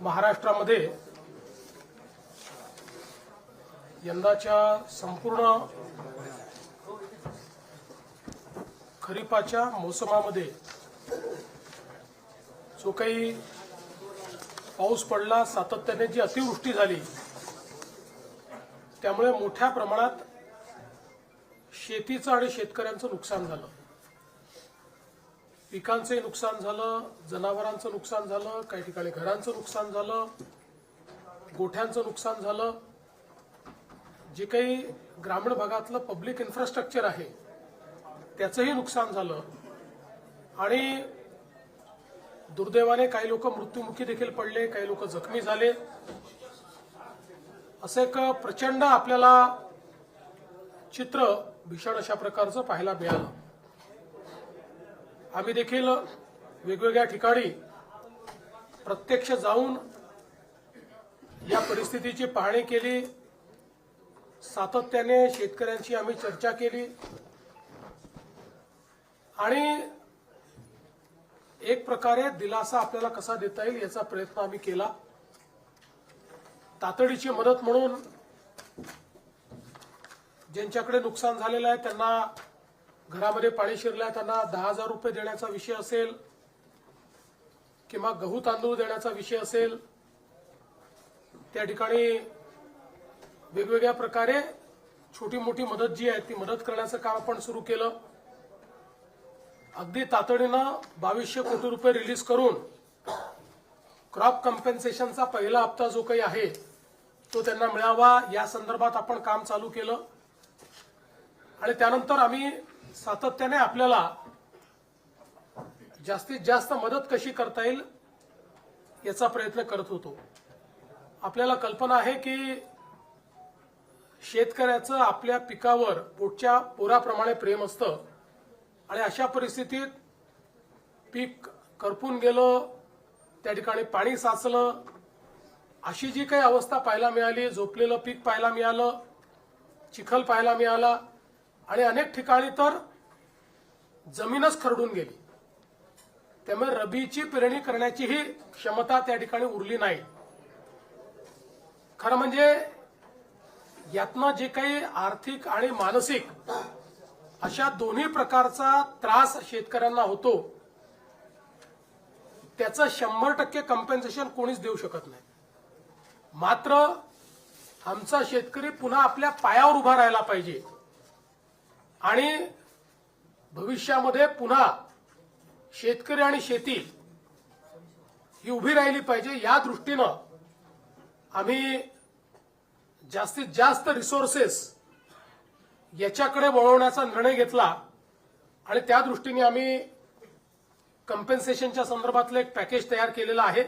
महाराष्ट्रामध्ये यंदाच्या संपूर्ण खरीपाच्या मोसमामध्ये जो काही पाऊस पडला सातत्याने जी अतिवृष्टी झाली त्यामुळे मोठ्या प्रमाणात शेतीचं आणि शेतकऱ्यांचं नुकसान झालं. पिकांचंही नुकसान झालं जनावरांचं नुकसान झालं काही ठिकाणी घरांचं नुकसान झालं गोठ्यांचं नुकसान झालं. जे काही ग्रामीण भागातलं पब्लिक इन्फ्रास्ट्रक्चर आहे त्याचंही नुकसान झालं. आणि दुर्दैवाने काही लोक मृत्युमुखी देखील पडले काही लोक जखमी झाले. असं एक प्रचंड आपल्याला चित्र भीषण अशा प्रकारचं पाहायला मिळालं. आम्ही देखील वेगवेगळ्या ठिकाणी प्रत्यक्ष जाऊन या परिस्थितीची पाहणी केली. सातत्याने शेतकऱ्यांशी आम्ही चर्चा केली. आणि एक प्रकारे दिलासा आपल्याला कसा देता येईल याचा प्रयत्न आम्ही केला. तातडीची मदत म्हणून ज्यांच्याकडे नुकसान झालेलं आहे त्यांना घरामध्ये पाणी शिरलंय त्यांना दहा हजार रुपये देण्याचा विषय असेल किंवा गहू तांदूळ देण्याचा विषय असेल त्या ठिकाणी वेगवेगळ्या प्रकारे छोटी मोठी मदत जी आहे ती मदत करण्याचं काम आपण सुरू केलं. अगदी तातडीनं बावीसशे कोटी रुपये रिलीज करून क्रॉप कम्पेन्सेशनचा पहिला हप्ता जो काही आहे तो त्यांना मिळावा या संदर्भात आपण काम चालू केलं. आणि त्यानंतर आम्ही सातत्याने आपल्याला जास्तीत जास्त मदत कशी करता येईल याचा प्रयत्न करत होतो. आपल्याला कल्पना आहे की शेतकऱ्याचं आपल्या पिकावर पोटच्या पोराप्रमाणे प्रेम असतं आणि अशा परिस्थितीत पीक करपून गेलं त्या ठिकाणी पाणी साचलं अशी जी काही अवस्था पाहायला मिळाली झोपलेलं पीक पाहायला मिळालं चिखल पाहायला मिळाला आणि अनेक ठिकाणी तर जमीनच खरडून गेली. त्यामुळे रबीची पेरणी करण्याचीही क्षमता त्या ठिकाणी उरली नाही. खरं म्हणजे यातनं जे काही आर्थिक आणि मानसिक अशा दोन्ही प्रकारचा त्रास शेतकऱ्यांना होतो त्याचं शंभर टक्के कम्पेन्सेशन कोणीच देऊ शकत नाही. मात्र आमचा शेतकरी पुन्हा आपल्या पायावर उभा राहायला पाहिजे. आणि भविष्यामध्ये पुन्हा शेतकरी आणि शेती ही उभी राहिली पाहिजे. या दृष्टीनं आम्ही जास्तीत जास्त रिसोर्सेस याच्याकडे वळवण्याचा निर्णय घेतला आणि त्या दृष्टीने आम्ही कम्पेन्सेशनच्या संदर्भातलं एक पॅकेज तयार केलेलं आहे.